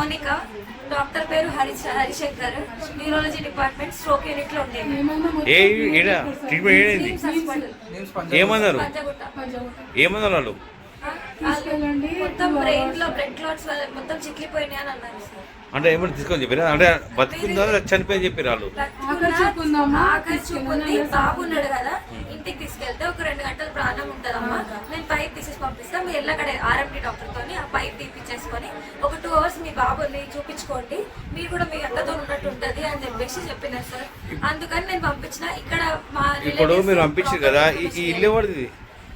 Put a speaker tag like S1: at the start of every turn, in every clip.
S1: Mounika doctor పేరు హరిశ Harishankar neurology department stroke యూనిట్లో ఉండేది.
S2: ఏ ఈడ ట్రీట్మెంట్ ఏడైంది
S1: నిమ్స్ హాస్పిటల్
S2: ఏమన్నారు
S1: పంజగుట్ట
S2: ఏమన్నారు వాళ్ళు?
S1: మొత్తం బ్రెయిన్లో బ్లడ్ క్లాట్స్ వల్ల మొత్తం చిట్లిపోయినాయి అని అన్నారు సార్.
S2: అంటే ఏమన్నా తీసుకొని చెప్పారా? అంటే బతుకుందా చనిపోయి చెప్పారు వాళ్ళు?
S1: కదా. ఇంటికి తీసుకెళ్తే ఒక రెండు గంటలు ప్రాణం ఉంటదమ్మా. నేను పైప్ తీసేసి పంపిస్తాను మీరు ఎల్లక్కడ ఆర్ఎంపీ డాక్టర్ తోని ఆ పైప్ తీపిచ్చేసుకొని ఒక టూ అవర్స్ మీ బాబుని చూపించుకోండి. మీరు కూడా మీ అక్కతో ఉన్నట్టు ఉంటది అని చెప్పేసి చెప్పినారు సార్. అందుకని నేను పంపించిన. ఇక్కడ మా
S2: ఇప్పుడు మీరు పంపించారు కదా. ఈ ఈ ఇల్లు ఎవరిది?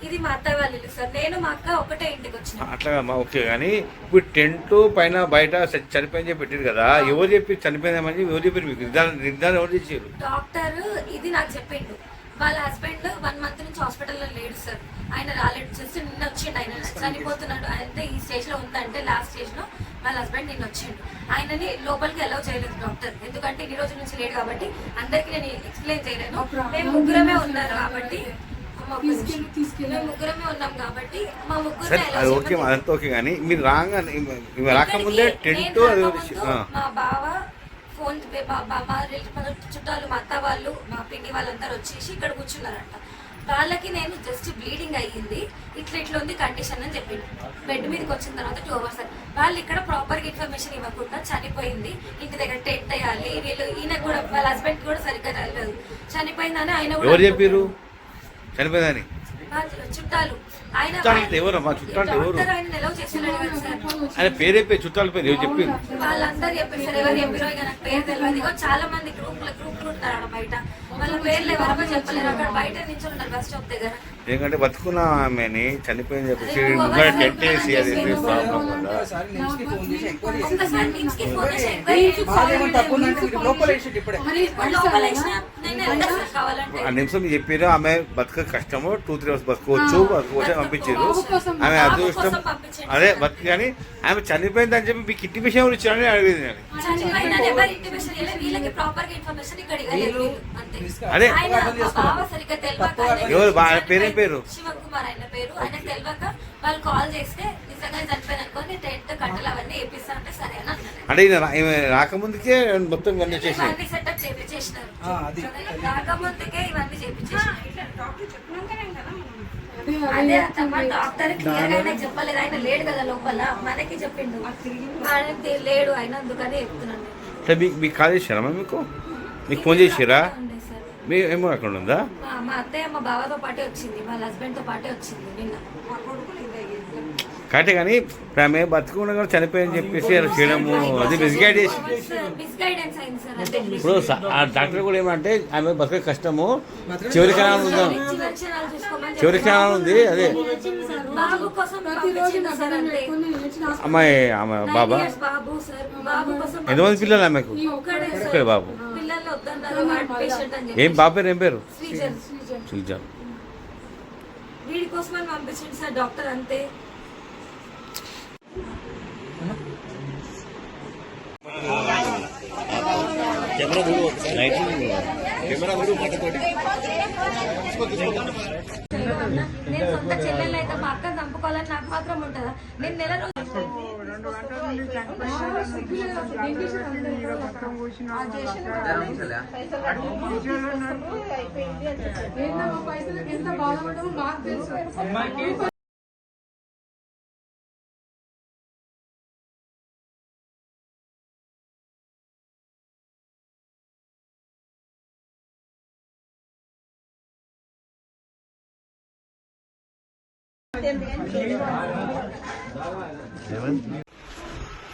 S1: ఇది మా అత్త వాళ్ళ ఇల్లు సార్. నేను మా అక్క ఒకటే ఇంటికి వచ్చిన.
S2: అట్లా మా ఓకే కానీ ఇప్పుడు టెంట్ పైన బయట చ- చనిపోయింది చెప్పి పెట్టారు కదా ఎవరు చెప్పి చనిపోయిందని చెప్పి ఎవరు చెప్పారు మీకు? నిర్ధారణ నిర్ధారణ ఎవరు చేశారు
S1: డాక్టర్ ఇది నాకు చెప్పిండు. వాళ్ళ హస్బెండ్ వన్ మంత్ నుంచి హాస్పిటల్లో లేడు సార్. ఆయన రాలేడు జస్ట్ నిన్న వచ్చిండు ఆయన. చనిపోతున్నాడు. అయితే ఈ స్టేజ్లో ఉందంటే లాస్ట్ స్టేజ్లో వాళ్ళ హస్బెండ్ నిన్న వచ్చిండు. ఆయనని లోపలికి అలౌ చేయలేదు డాక్టర్. ఎందుకంటే ఇన్ని రోజుల నుంచి లేడు కాబట్టి అందరికి నేను ఎక్స్ప్లెయిన్ చేయలేను. మేము ముగ్గురమే ఉన్నారు కాబట్టి ముగ్గురమే ఉన్నాం కాబట్టి మా ముగ్గురు
S2: సరే అది ఓకే అదంతా ఓకే కానీ మీరు రాగానే ఇవి రాకముందే టెంట్ అది.
S1: మా బావ ఫోన్ పే- బా- బా- మా రిల్- మన చుట్టాలు మా అత్త వాళ్ళు మా పిండి వాళ్ళందరూ వచ్చేసి ఇక్కడ కూర్చున్నారంట. వాళ్ళకి నేను జస్ట్ బ్లీడింగ్ అయ్యింది. ఇట్లా ఇట్లా ఉంది కండిషన్ అని చెప్పింది. బెడ్ మీదకి వచ్చిన తర్వాత టూ అవర్స్ వాళ్ళు ఇక్కడ ప్రాపర్గా ఇన్ఫర్మేషన్ ఇవ్వకుండా చనిపోయింది. ఇంటి దగ్గర టెంట్ అయ్యాలి వీళ్ళు ఈయన కూడా వాళ్ళ హస్బెండ్ కూడా సరిగ్గా చనిపోయిందని ఆయన కూడా
S2: చెప్పారు చనిపోయిందని
S1: చుట్టాలు.
S2: ఎవరు? మా చుట్టాలు ఎవరు?
S1: ఆయన
S2: పేరే పేరు చుట్టాల పేరు ఎవరు చెప్పారు
S1: వాళ్ళందరూ చెప్పేసారు ఎవరు చెప్పారో ఇక నాకు పేరు తెలియదు ఇగో చాలా మంది గ్రూప్ బయట వాళ్ళ పేర్లు ఎవరో చెప్పలేరు. అక్కడ బయట నుంచి ఉంటారు బస్ స్టాప్ దగ్గర.
S2: ఎందుకంటే బతుకున్న ఆమెని చనిపోయింది చెప్పేసి ముంగడ టెంట్ వేసి అది ప్రాబ్లం కదా ఆ నిమిషం చెప్పారు ఆమె బతక కష్టము టూ త్రీ అవర్స్ బతుకోవచ్చు బతుకోవచ్చు పంపించారు. ఆమె అదృష్టం. అదే బతుకు కానీ ఆమె చనిపోయింది అని చెప్పి మీకు ఇంటి విషయం ఇచ్చారని అడిగేది నేను. అదే. ఎవరు బా- ఆయన పేరేం?
S1: శివకుమార్ ఆయన పేరు. ఆయన తెలియక వాళ్ళు కాల్ చేస్తే నిజంగా చనిపోయిన అనుకోని టెంట్ కట్టలు అవన్నీ వేపిస్తా అంటే సరే అని
S2: అంటే ఈయన రాకముందుకే మొత్తం ఇవన్నీ చేసి
S1: ఇవన్నీ సెటప్ చేపించేసినారు. రాకముందుకే ఇవన్నీ చేపించేసినారు అదే అత్తమ్మ డాక్టర్ క్లియర్గా ఆయనకు చెప్పలేదు. ఆయన లేడు కదా లోపల. మనకి చెప్పిండు. లేడు ఆయన అందుకనే చెప్తున్నాను
S2: మీకు మీకు కాల్ చేశారా మీకు? మీకు ఫోన్ చేసారా మీ ఏమో అక్కడ ఉందా?
S1: మా- మా అత్తయ్య మా బావతో పాటే వచ్చింది. తో పాటే వచ్చింది నిన్న.
S2: కరెక్టే కానీ ఇప్పుడు ఆమె బతుకుండా చనిపోయని చెప్పేసి అలా చేయడము అది మిస్గైడ్ చేసి ఇప్పుడు ఆ డాక్టర్ కూడా ఏమంటే ఆమె బతక కష్టము చివరి క్షణాలు ఉందా.
S1: చివరి క్షణాలు
S2: ఉంది అదే. అమ్మాయి ఆమె బాబా? ఎంతమంది పిల్లలు ఆమెకు.
S1: ఒక్కడే
S2: బాబు. ఏం బాబు పేరు ఏం పేరు?
S1: శ్రీజన్ వీడి కోసమని పంపించండి సార్ డాక్టర్ అంతే. నేను సొంత చెల్లెలు అయితే మా అక్క చంపుకోవాలని నాకు మాత్రం ఉంటుందా? నేను నెల రోజులు
S3: ఎంత బాధపడమో మాకు తెలుసు.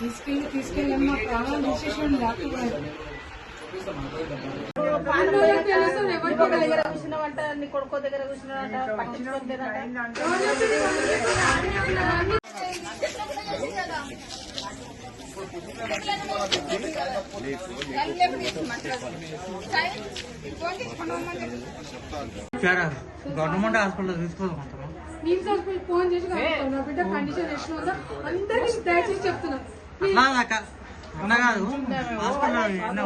S3: తీసుకెళ్ళి తీసుకెళ్ళి మా ప్రాణాలు తీసేసాడు డాక్టర్ తెలుసు
S4: దగ్గర కూర్చున్నావంట నీ కొడుకో దగ్గర కూర్చున్నావంట పట్టించుకోలేదంట
S5: గవర్నమెంట్ హాస్పిటల్ తీసుకోవాలంటారా
S3: నేను హాస్పిటల్ ఫోన్ చేసి. నా బిడ్డ కండిషన్ ఎట్లా ఉందో అందరికీ దయచేసి చెప్తున్నా.
S5: అట్లా కాదు. ఎన్నో.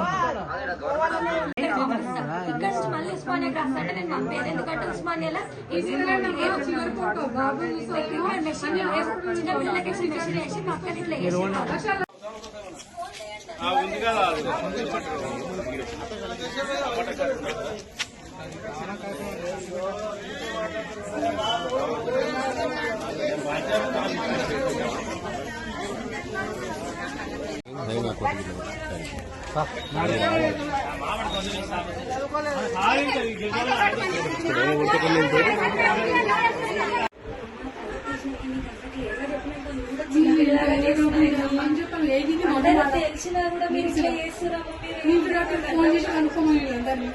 S1: ఇక్కడ నుంచి మళ్ళీ ఉస్మానియాకి నేను పంపేది ఎందుకంటే ఉస్మానియాలో ఈ
S3: బాబు
S1: చిన్న పిల్లలకి వేసి తెలిసినా కూడా మీరు ఇట్లా చేస్తున్నారమ్మా
S3: ఫోన్ చేసి కనుక్కోమని అందరినీ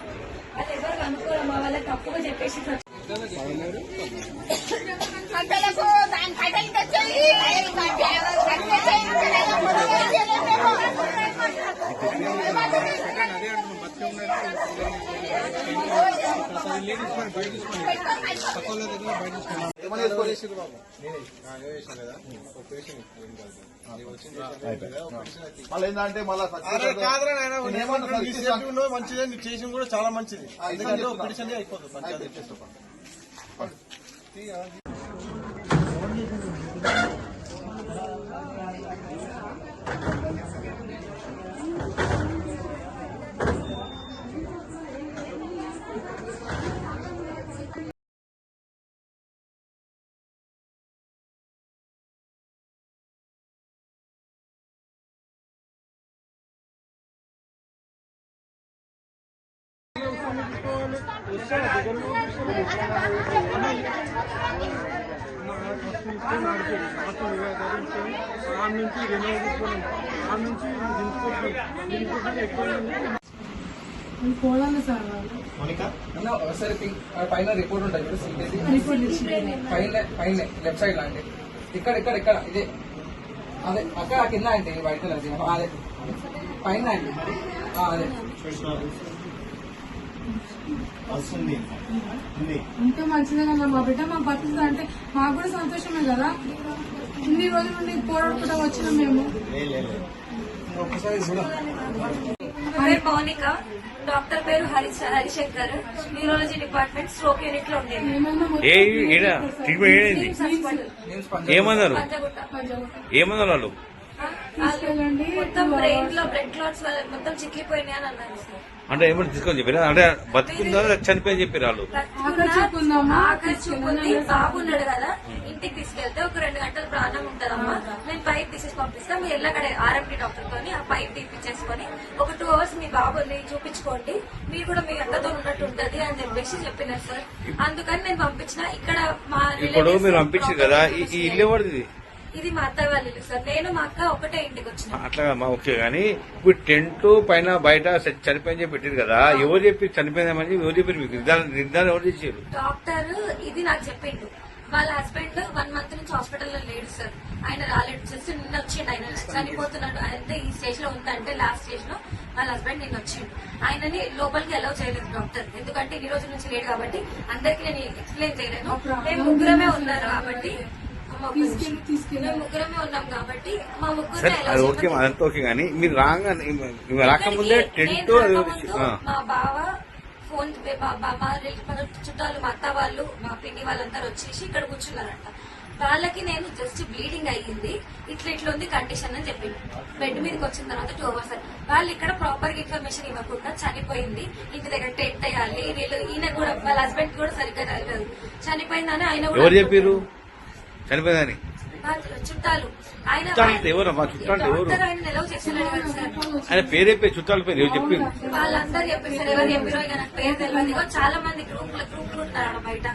S1: అది ఎవరు కనుక్కోరమ్మా వాళ్ళకి తప్పుగా చెప్పేసి
S6: కట్టలకు దాని కట్టలు తెచ్చేయి.
S7: మళ్ళీ ఏంటంటే మళ్ళీ
S5: అరే కాదురా నాయనా,
S7: నేను ఏమన్నా
S5: నీ
S7: సర్వీస్
S5: సేఫ్టీ ఉన్నది మంచిదే నీ చేసింది కూడా చాలా మంచిది. ఎందుకంటే పిటిషన్ అయిపోతుంది
S3: అది
S8: ఒకసారి పైన రిపోర్ట్ ఉంటుంది చూడు సీటేసి పైన పైన లెఫ్ట్ సైడ్ లాంటి ఇక్కడ ఇక్కడ ఇక్కడ ఇదే. అదే అక్కడ కింద అంటే వైట్ కలర్. అదే. పైన అంటే ఆ, అదే
S3: ఇంకా మంచిదే కదా మా బిడ్డ మా బతుకుతుంది అంటే మాకు కూడా సంతోషమే కదా? ఇన్ని రోజుల నుండి పోరాడుకుంటూ వచ్చినాం మేము.
S1: పేరు మౌనిక డాక్టర్ పేరు హరిశ హరిశంకర్. న్యూరాలజీ డిపార్ట్మెంట్ స్ట్రోక్ యూనిట్లో ఉండేది
S2: ఏమన్నారు? ఏమన్నారు వాళ్ళు?
S1: మొత్తం బ్రెయిన్లో బ్లడ్ క్లాట్స్ మొత్తం చిక్కిపోయినాయి అని అన్నారు. సార్
S2: అంటే ఏమన్నా తీసుకొని చెప్పారు. అంటే బతుకుందా చనిపోయి చెప్పారు వాళ్ళు.
S1: బాబు ఉన్నాడు కదా. ఇంటికి తీసుకెళ్తే ఒక రెండు గంటలు ప్రాణం ఉంటదమ్మా. నేను పైప్ తీసేసి పంపిస్తాను మీరు ఎల్లక్కడ ఆర్ఎంపీ డాక్టర్ తోని ఆ పైప్ తీపిచ్చేసుకొని ఒక టూ అవర్స్ మీ బాబుని చూపించుకోండి. మీరు కూడా మీ అక్కతో ఉన్నట్టు ఉంటది అని చెప్పేసి చెప్పినారు సార్. అందుకని నేను పంపించిన. ఇక్కడ మా
S2: ఇప్పుడు మీరు పంపించారు కదా. ఈ ఈ ఇల్లు ఎవరిది?
S1: ఇది మా అత్తయ్య వాళ్ళ ఇల్లు. సార్ నేను మా అక్క ఒకటే ఇంటికి వచ్చిన.
S2: అట్లా మా ఓకే కానీ ఇప్పుడు టెంట్ పైన బయట చనిపోయింది చెప్పి పెట్టారు కదా ఎవరు చెప్పి చనిపోయిందని ఎవరు చెప్పారు మీకు? నిర్ధారణ నిర్ధారణ ఎవరు చేశారు
S1: డాక్టర్ ఇది నాకు చెప్పిండు. వాళ్ళ హస్బెండ్ వన్ మంత్ నుంచి హాస్పిటల్లో లేడు సార్. ఆయన రాలేడు జస్ట్ నిన్న వచ్చిండు ఆయన. చనిపోతున్నాడు. అంటే ఈ స్టేజ్లో ఉందంటే లాస్ట్ స్టేజ్లో వాళ్ళ హస్బెండ్ నిన్న వచ్చిండు. ఆయనని లోపలికి అలౌ చేయలేదు డాక్టర్. ఎందుకంటే ఇన్ని రోజుల నుంచి లేడు కాబట్టి అందరికి నేను ఎక్స్ప్లెయిన్ చేయలేను. మేము ముగ్గురమే ఉన్నారు కాబట్టి.
S3: తీసుకెళ్ళి తీసుకెళ్ళి.
S1: మేము ముగ్గురమే ఉన్నాం కాబట్టి మా ముగ్గురు
S2: సరే అది ఓకే అదంతా ఓకే కానీ మీరు రాగా మేము రాకముందే టెంట్.
S1: మా బావ ఫోన్ పే- మా బా- మా రిలే- మా చుట్టాలు మా అత్త వాళ్ళు మా పిన్ని వాళ్ళందరూ వచ్చేసి ఇక్కడ కూర్చున్నారంట. వాళ్ళకి నేను జస్ట్ బ్లీడింగ్ అయ్యింది. ఇట్లా ఇట్లా ఉంది కండిషన్ అని చెప్పింది బెడ్ మీదకి వచ్చిన తర్వాత టూ అవర్స్ వాళ్ళు ఇక్కడ ప్రాపర్గా ఇన్ఫర్మేషన్ ఇవ్వకుండా చనిపోయింది. ఇంటి దగ్గర టెంట్ అయ్యాలి వీళ్ళు ఈయన కూడా వాళ్ళ హస్బెండ్ కూడా సరిగ్గా తెలియదు. చనిపోయిందని ఆయన కూడా
S2: ఎవరు చెప్పారు చనిపోయిందని
S1: వాళ్ళ చుట్టాలు
S2: ఎవరు?
S1: ఆయన
S2: పేరు చెప్పే చుట్టాల పేరు ఎవరు చెప్పింది
S1: వాళ్ళందరూ చెప్పేసారు ఎవరు చెప్పారో నాకు పేరు తెలియదు చాలా మంది గ్రూప్ గ్రూప్లు ఉంటారు బయట.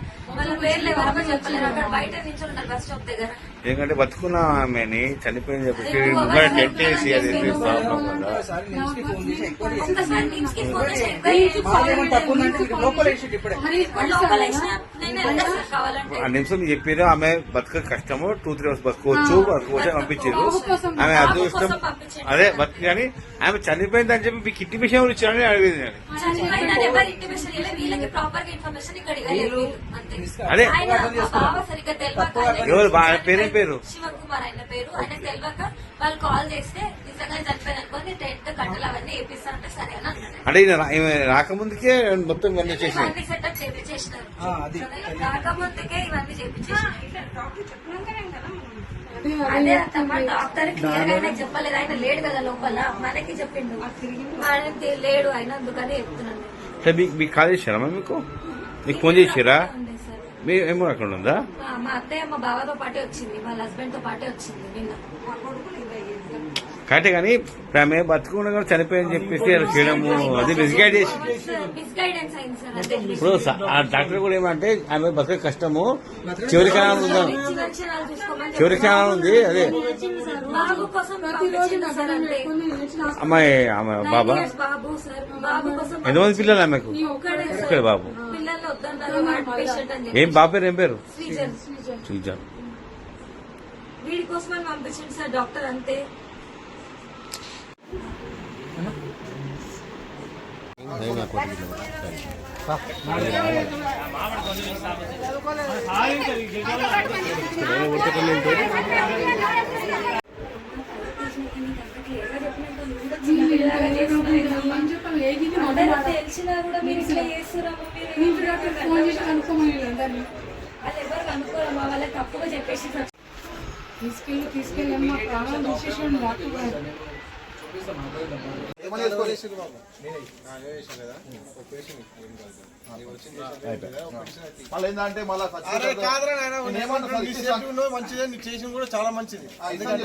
S2: ఎందుకంటే బతుకున్న ఆమెని చనిపోయింది చెప్పి ముందర టెంట్ వేసి అది ప్రాబ్లం కదా. ఆ నిమిషం చెప్పారు ఆమె బతక కష్టము టూ త్రీ అవర్స్ బతుకోవచ్చు బతుకోవచ్చు అని పంపించారు ఆమె అదృష్టం. అదే బతుకు కానీ ఆమె చనిపోయిందని చెప్పి మీకు ఇంటి విషయం ఎవరు ఇచ్చారని అడిగేది అదే. ఎవరు? పేరేం పేరు?
S1: శివకుమార్ ఆయన పేరు. ఆయన తెలియక వాళ్ళు కాల్ చేస్తే నిజంగా టెంట్ కట్టలు అవన్నీ సరే అని అన్నాడు.
S2: అంటే ఈయన రాకముందుకే మొత్తం ఇవన్నీ చేసినాయి.
S1: ఇవన్నీ సెటప్ చేపించేసినారు
S8: ఆ, అది.
S1: రాకముందుకే ఇవన్నీ చేపించేసినారు అదే తప్ప డాక్టర్ క్లియర్గా ఆయనకు చెప్పలేదు. ఆయన లేడు కదా లోపల. మనకి చెప్పిండు. లేడు ఆయన అందుకని చెప్తున్నాను.
S2: మీకు మీకు కాల్ చేశారా మీకు? మీకు ఫోన్ చేసిరా? మీ ఏమో అక్కడ ఉందా?
S1: మా- మా అత్తయ్య మా బావతో పాటే వచ్చింది వాళ్ళ హస్బెండ్తో పాటే వచ్చింది నిన్న.
S2: కరెక్టే కానీ ఇప్పుడు ఆమె బతుకుండా కూడా చనిపోయని చెప్పేసి అలా చేయడము అది మిస్గైడ్ చేసి
S1: మిస్గైడెన్స్ అయింది సార్ అదే.
S2: ఇప్పుడు స- ఆ డాక్టర్ కూడా ఏమంటే ఆమె బతక కష్టము. చివరి కాలం ఉందాం?
S1: లక్షణాలు చూసుకోమని
S2: చివరి కాలం ఉంది అదే.
S1: బాబు కోసం
S3: ప్రతిరోజు
S2: అమ్మాయి ఆమె బాబా?
S1: బాబు సార్ బాబు కోసం
S2: ఎంతమంది పిల్లలు ఆమెకు?
S1: ఒక్కడే సార్.
S2: ఒక్కడే బాబు. ఏం బాబు పేరు ఏం పేరు?
S1: శ్రీజన్ వీడి పంపించండి సార్ డాక్టర్ అంతే. తెలిసినా కూడా మీరు ఇట్లా చేస్తున్నారమ్మా మీరు
S3: నీకు డాక్టర్ ఫోన్ చేసి కనుక్కోమని అందరినీ
S1: వాళ్ళు ఎవరు కనుక్కోరమ్మా వాళ్ళకి తప్పుగా చెప్పేసి
S3: తీసుకెళ్ళి తీసుకెళ్ళి మా ప్రాణాలు తీసేసాడు డాక్టర్ గారు
S7: మళ్ళీ ఏంటంటే మళ్ళీ
S5: అరే కాదురా నాయనా, నీ సేఫ్టీ ఉన్నది మంచిదే నీకు చేసిన కూడా చాలా మంచిది ఎందుకంటే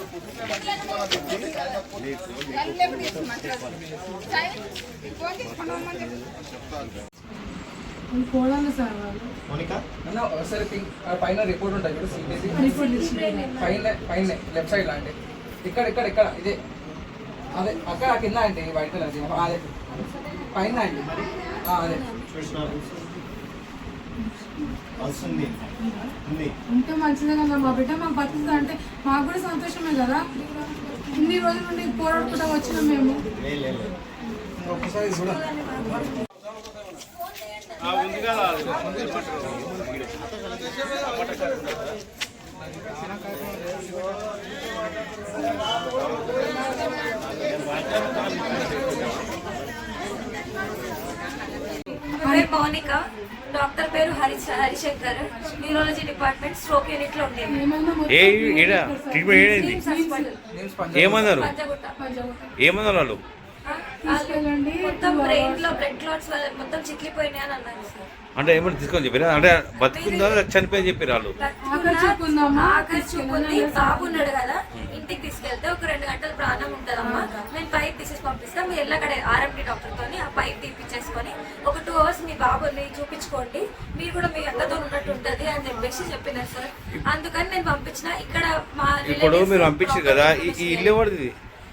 S8: ఒకసారి పైన రిపోర్ట్ చూడు
S3: తీసుకెళ్ళి
S8: పైన పైన లెఫ్ట్ సైడ్ లాంటి ఇక్కడ ఇక్కడ ఇక్కడ ఇదే. అదే అక్కడ కింద అంటే వైట్ కలర్. అదే పైన అండి అదే.
S7: వస్తుంది. ఉంది.
S3: ఉంటే మంచిదే కదా మా బిడ్డ మాకు బతుకుతా అంటే మాకు కూడా సంతోషమే కదా? ఇన్ని రోజుల నుండి పోరాడుకుంటా వచ్చినాం మేము.
S1: అదే మౌనిక పేరు హరిశ హరిశంకర్. న్యూరాలజీ డిపార్ట్మెంట్ స్ట్రోక్ యూనిట్లో ఉండేది.
S2: ఏమన్నారు. ఏమన్నారు వాళ్ళు.
S1: మొత్తం బ్రెయిన్లో బ్లడ్ క్లాట్స్ మొత్తం చిట్లిపోయినాయి అని అన్నారు సార్.
S2: అంటే ఏమన్నా తీసుకొని చెప్పారా? అంటే బతుకుందా చనిపోయి చెప్పారు వాళ్ళు?
S1: ఉంది బాబు ఉన్నాడు కదా. ఇంటికి తీసుకెళ్తే ఒక రెండు గంటల ప్రాణం ఉంటదమ్మా. పంపిస్తా. మీరు ఎల్లక్కడ ఆర్ఎంపీ డాక్టర్ తోని ఆ పైప్ తీపిచ్చేసుకొని ఒక టూ అవర్స్ మీ బాబుని చూపించుకోండి. మీరు కూడా మీ అక్కతో ఉన్నట్టు ఉంటది అని చెప్పేసి చెప్పినారు సార్. అందుకని నేను పంపించిన. ఇక్కడ మా
S2: ఇప్పుడు మీరు పంపించారు కదా ఈ- ఇల్లు ఎవరిది?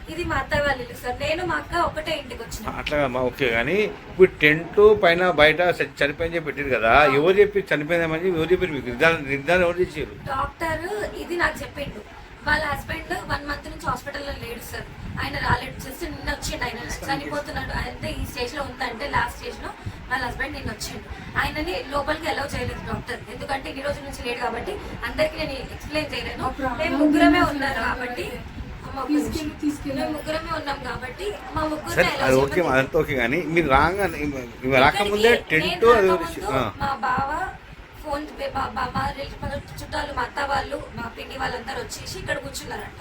S1: ఇది? మా అత్తయ్య వాళ్ళ ఇల్లు సార్. నేను మా అక్క ఒకటే ఇంటికి వచ్చిన.
S2: అట్లా ఓకే కానీ ఇప్పుడు టెంట్ పైన బయట చ- చనిపోయింది చెప్పి పెట్టారు కదా ఎవరు చెప్పి చనిపోయిందామని ఎవరు చెప్పారు మీకు? నిర్ధారణ నిర్ధారణ ఎవరు చేశారు
S1: డాక్టర్ ఇది నాకు చెప్పిండు. వాళ్ళ హస్బెండ్ వన్ మంత్ నుంచి హాస్పిటల్లో లేడు సార్. ఆయన రాలేడు జస్ట్ నిన్న వచ్చిండు ఆయన చనిపోతున్నాడు అంటే ఈ స్టేజ్లో ఉందంటే లాస్ట్ స్టేజ్లో వాళ్ళ హస్బెండ్ నిన్న వచ్చిండు ఆయనని లోపలికి అలౌ చేయలేదు డాక్టర్ ఎందుకంటే ఇన్ని రోజుల నుంచి లేడు కాబట్టి అందరికి నేను ఎక్స్ప్లెయిన్ చేయలేను మేము ముగ్గురమే ఉన్నారు కాబట్టి మా ముగ్గురు
S2: సరే అది ఓకే అదంతా ఓకే కానీ మీరు రాగానే ఇవి రాకముందే టెంట్ అది ఎవరు ఇచ్చి- ఆ.
S1: మా బావ ఫోన్ మా చుట్టాలు మా అత్త వాళ్ళు మా పిన్ని వాళ్ళందరూ వచ్చేసి ఇక్కడ కూర్చున్నారంట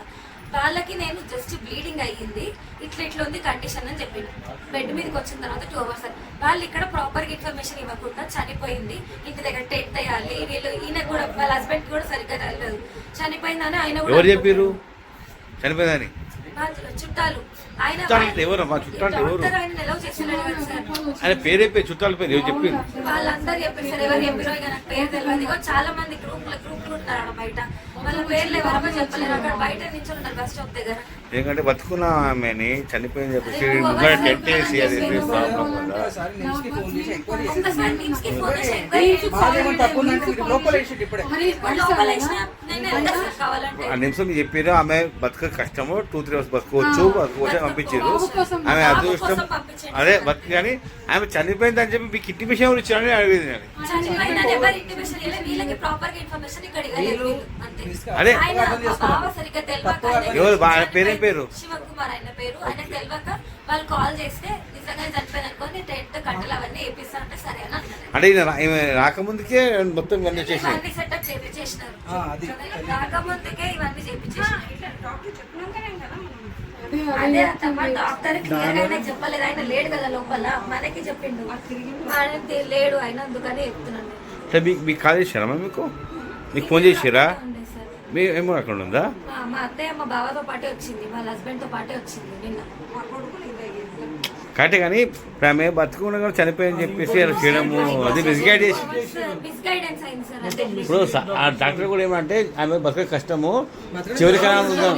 S1: వాళ్ళకి నేను జస్ట్ బ్లీడింగ్ అయ్యింది. ఇట్లా ఇట్లా ఉంది కండిషన్ అని చెప్పింది బెడ్ మీదకి వచ్చిన తర్వాత టూ అవర్స్ వాళ్ళు ఇక్కడ ప్రాపర్గా ఇన్ఫర్మేషన్ ఇవ్వకుండా చనిపోయింది. ఇంటి దగ్గర టెంట్ వేయాలి. వీళ్ళు ఈయన కూడా వాళ్ళ హస్బెండ్ కూడా సరిగ్గా తెలియదు. చనిపోయిందని ఆయన
S2: ఎవరు చెప్పారు చనిపోయిందని?
S1: చుట్టాలు. ఆయన
S2: పేరే చుట్టాల పేరు ఎవరు
S1: వాళ్ళందరూ చెప్పారు సార్ ఎవరు చెప్పారో ఇక నాకు పేరు తెలియదు చాలా మంది గ్రూప్ గ్రూప్ ఉన్నారన్న బయట వాళ్ళ పేర్లు ఎవరో చెప్పలేరు. అక్కడ బయట నిల్చొని ఉంటారు బస్ స్టాప్ దగ్గర.
S2: ఎందుకంటే బతుకున్న ఆమెని చనిపోయింది చెప్పేసి ఇంకా టెట్ చేసి అది ప్రాబ్లం కదా ఆ నిమిషం మీరు చెప్పారు ఆమె బతక కష్టము టూ త్రీ అవర్స్ బతుకోవచ్చు బతుకోవచ్చు పంపించారు. ఆమె అదృష్టం. అదే బతుకు కానీ ఆమె చనిపోయింది అని చెప్పి మీకు ఇంటి విషయం ఇచ్చారని అడిగేది అదే. ఎవరు బా- ఆయన పేరేం?
S1: శివకుమార్ ఆయన పేరు. ఆయన తెలియక వాళ్ళు కాల్ చేస్తే నిజంగా చనిపోయింది అనుకోని టెంట్ కట్టలు అవన్నీ వేపిస్తా అంటే సరే అని అన్నారు
S2: అంటే ఈయన రా- ఈమె రాకముందుకే మొత్తం ఇవన్నీ చేసి
S1: ఇవన్నీ సెటప్ చేపించేసినారు రాకముందుకే ఇవన్నీ చేపించేసినారు
S3: అదే
S1: అత్తమ్మ డాక్టర్ క్లియర్గా చెప్పలేదు. ఆయన లేడు కదా లోపల. మనకి చెప్పిండు. తె- లేడు. ఆయన అందుకని చెప్తున్నాను.
S2: అంటే మీకు మీకు కాల్ చేశారా మీకు? మీకు ఫోన్ చేసారా? మీ ఏమో అక్కడ ఉందా?
S1: మా అత్తయ్య మా బావతో పాటే వచ్చింది. వాళ్ళ హస్బెండ్తో పాటే వచ్చింది నిన్న.
S2: కరెక్టే కానీ ఇప్పుడు ఆమె బతుకుండా కూడా చనిపోయిందని చెప్పేసి అలా చేయడము అది మిస్గైడ్ చేసి ఇప్పుడు ఆ డాక్టర్ కూడా ఏమంటే ఆమె బతక కష్టము చివరి క్షణాలు ఉందా.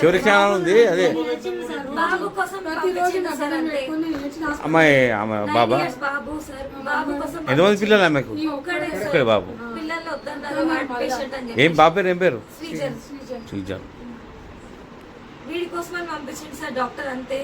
S1: చివరి క్షణాలు
S2: ఉంది అదే. అమ్మాయి ఆమె బాబా
S1: years బాబు? సార్ బాబు కోసం
S2: ఎంతమంది పిల్లలు ఆమెకు.
S1: ఒక్కడే
S2: బాబు. ఏం బాబు పేరు ఏం పేరు?
S1: శ్రీజన్
S2: శ్రీజాన్.
S1: వీడి కోసమని పంపించింది సార్ డాక్టర్ అంతే.